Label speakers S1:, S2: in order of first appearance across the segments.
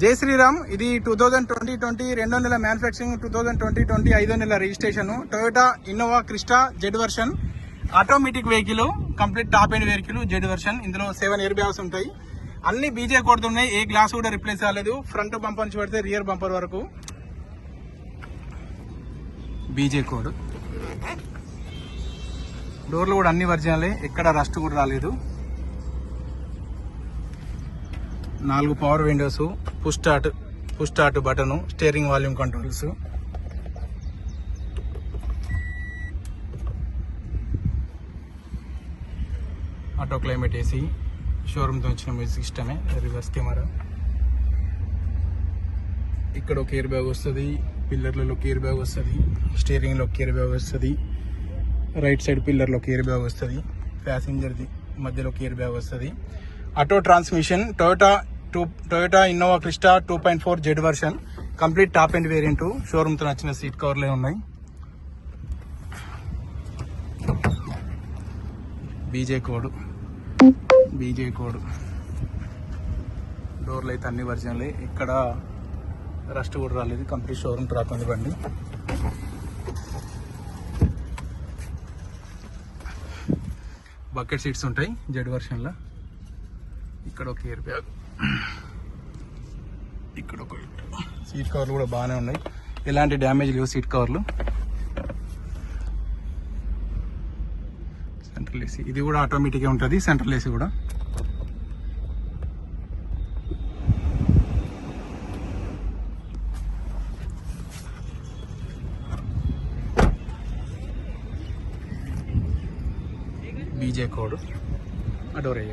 S1: జై శ్రీరామ్. ఇది two thousand twenty twenty రెండో నెల manufacturing two thousand twenty twenty ఐదో నెల registration Toyota Innova Crysta Z version automatic vehicle complete top end vehicle Z version ఇందులో seven air bags ఉంటాయి. అన్ని బీజే కొడుతున్నాయి ఏ గ్లాస్ కూడా రిప్లేస్ కాలేదు. ఫ్రంట్ బంపర్ నుంచి పడితే రియర్ బంపర్ వరకు. బీజే కోడ్ డోర్లు కూడా అన్ని వర్జనలే ఎక్కడ రస్ట్ కూడా రాలేదు. నాలుగు power windows push start push start button steering volume controls auto climate AC షోరూమ్తో వచ్చిన మ్యూజిక్ సిస్టమే రివర్స్ కెమెరా ఇక్కడ ఒక ఇయర్ బ్యాగ్ వస్తుంది పిల్లర్లలో ఒక ఇయర్ బ్యాగ్ వస్తుంది స్టీరింగ్లో ఒక ఇయర్ బ్యాగ్ వస్తుంది రైట్ సైడ్ పిల్లర్లో ఒక ఇయర్ బ్యాగ్ వస్తుంది ప్యాసింజర్ది మధ్యలో ఒక ఇయర్ బ్యాగ్ వస్తుంది. Auto transmission Toyota two Toyota Innova Crysta two point four Z version complete top end variant షోరూమ్తో నచ్చిన సీట్ కవర్లే ఉన్నాయి. బీజే కోడ్ బీజే కోడ్ డోర్లు అయితే అన్ని వర్జన్లే ఇక్కడ రస్ట్ కూడా రాలేదు. కంప్లీట్ షోరూమ్ ట్రాక్ ఉంది బండి బకెట్ సీట్స్ ఉంటాయి జెడ్ వర్షన్లో ఇక్కడ ఒక ఇయర్ బ్యాగ్ ఇక్కడ ఒక సీట్ కవర్లు కూడా బాగానే ఉన్నాయి. ఎలాంటి డ్యామేజ్ లేవు సీట్ కవర్లు సెంట్రల్ ఏసీ ఇది కూడా ఆటోమేటిక్గా ఉంటుంది సెంట్రల్ ఏసీ కూడా. బీజే కోడ్ అడోరే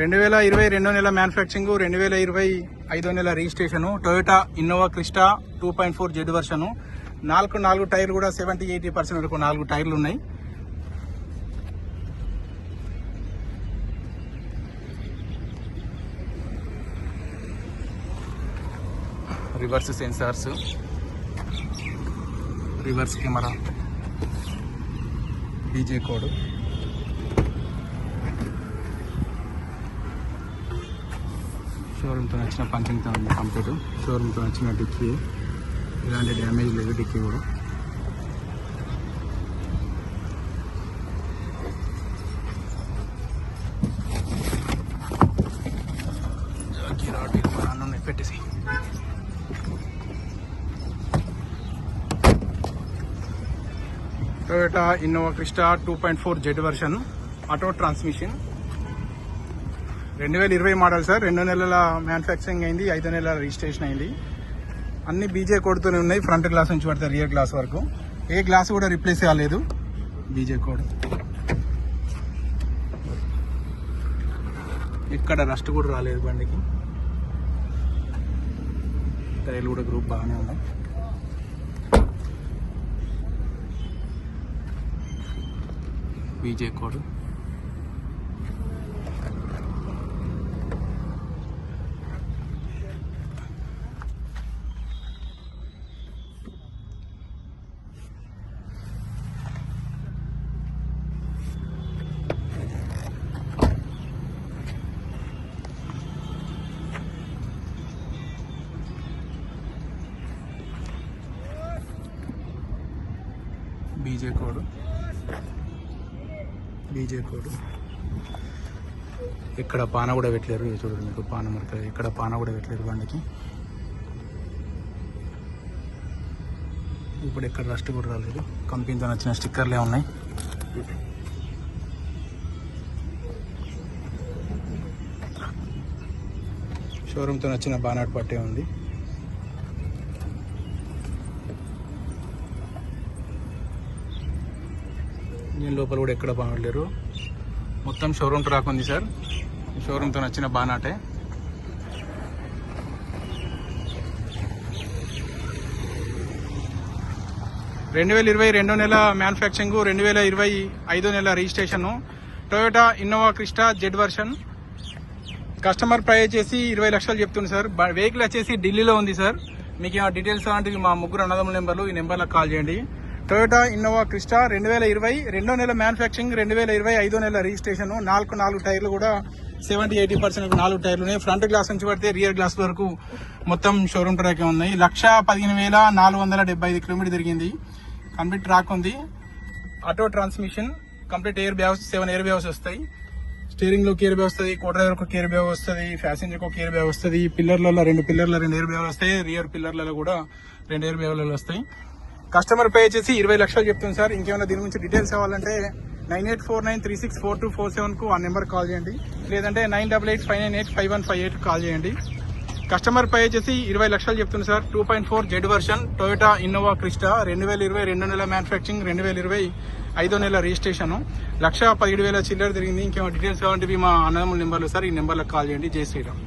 S1: రెండు వేల ఇరవై రెండో నెల మ్యానుఫ్యాక్చరింగ్ రెండు వేల ఇరవై ఐదో నెల registration Toyota Innova Crysta two point four Z version నాలుగు నాలుగు టైర్లు కూడా సెవెంటీ ఎయిటీ పర్సెంట్ వరకు నాలుగు టైర్లు ఉన్నాయి రివర్స్ సెన్సార్స్ రివర్స్ కెమెరా డీజే కోడ్. షోరూమ్తో నచ్చిన పంచింగ్తో ఉంది కంప్లీట్ షోరూమ్తో నచ్చిన డిక్కీ ఇలాంటి డ్యామేజ్ లేదు డిక్కీ కూడా. పెట్టేసి. Toyota Innova Crysta two point four Z version auto transmission రెండు వేల ఇరవై మోడల్ సార్ రెండు నెలల మ్యానుఫ్యాక్చరింగ్ అయింది ఐదు నెలల రిజిస్ట్రేషన్ అయింది. అన్ని బీజే కొడుతూనే ఉన్నాయి ఫ్రంట్ గ్లాస్ నుంచి పడితే రియర్ గ్లాస్ వరకు. ఏ గ్లాస్ కూడా రిప్లేస్ కాలేదు. బీజే కోడ్ ఇక్కడ రస్ట్ కూడా రాలేదు బండికి. టైర్లు కూడా గ్రూప్ బాగానే ఉన్నాయి. BJ code BJ code BJ code ఇక్కడ పాన కూడా పెట్టలేరు. చూడండి మీకు పాన మరక ఇక్కడ పాన కూడా పెట్టలేరు బండికి. ఇప్పుడు ఎక్కడ రస్ట్ కూడా రాలేదు. కంపెనీతో నచ్చిన స్టిక్కర్లే ఉన్నాయి. షోరూమ్తో నచ్చిన బానాట్ పట్టే ఉంది. దీని లోపల కూడా ఎక్కడ బాగలేరు మొత్తం షోరూమ్ ట్రాక్ ఉంది సార్. షోరూమ్తో నచ్చిన బానాటే రెండు వేల ఇరవై రెండో నెల మ్యానుఫ్యాక్చరింగ్ రెండు వేల ఇరవై ఐదో నెల registration Toyota Innova Crysta Z version customer price వచ్చేసి ఇరవై లక్షలు చెప్తుంది సార్. బ- వెహికల్ వచ్చేసి ఢిల్లీలో ఉంది సార్. మీకు ఆ డీటెయిల్స్ లాంటివి మా ముగ్గురు అన్నదమ్ముల నెంబర్లు ఈ నెంబర్లకు కాల్ చేయండి. టొయోటా ఇన్నోవా క్రిస్టా రెండు వేల ఇరవై రెండో నెల మ్యానుఫ్యాక్చరింగ్ రెండు వేల ఇరవై ఐదో నెల రిజిస్ట్రేషన్. నాలుగు నాలుగు టైర్లు కూడా సెవెంటీ ఎయిటీ పర్సెంట్ నాలుగు టైర్లు ఉన్నాయి. ఫ్రంట్ గ్లాస్ నుంచి పడితే రియర్ గ్లాస్ వరకు మొత్తం షోరూమ్ ట్రాక్ ఉన్నాయి. లక్ష పదిహేను వేల నాలుగు వందల డెబ్బై ఐదు కిలోమీటర్ తిరిగింది. కంప్లీట్ ట్రాక్ ఉంది. Auto transmission complete air bags seven air bags వస్తాయి. స్టీరింగ్లో కేర్ బ్యాగ్ వస్తుంది కో డ్రైవర్ ఒక కేర్ బ్యాగ్ వస్తుంది ప్యాసింజర్ ఒక కేర్ బ్యాగ్ వస్తుంది పిల్లర్లలో రెండు పిల్లర్ల రెండు ఎయిర్ బ్యాగులు వస్తాయి రియర్ పిల్లర్లలో కూడా రెండు ఎయిర్ బ్యాగ్లలో వస్తాయి. కస్టమర్ పే వచ్చేసి ఇరవై లక్షలు చెప్తుంది సార్. ఇంకేమైనా దీని గురించి డీటెయిల్స్ కావాలంటే nine eight four nine three six four two four సెవెన్కు ఆ నెంబర్ కాల్ చేయండి. లేదంటే nine double eight five nine eight five one five eight call చేయండి. కస్టమర్ పే వచ్చేసి ఇరవై లక్షలు చెప్తుంది sir. Two point four Z version Toyota Innova Crysta రెండు వేల ఇరవై రెండు నెలల మ్యానుఫ్యాక్చరింగ్ రెండు వేల ఇరవై ఐదో నెల రిజిస్ట్రేషన్. లక్ష పదిహేడు వేల చిల్లర తిరిగింది. ఇంకేమో డీటెయిల్స్ కావాలంటే మా అన్నదమ్ముల నెంబర్లు సార్ ఈ నెంబర్లకు కాల్ చేయండి. జై శ్రీరామ్.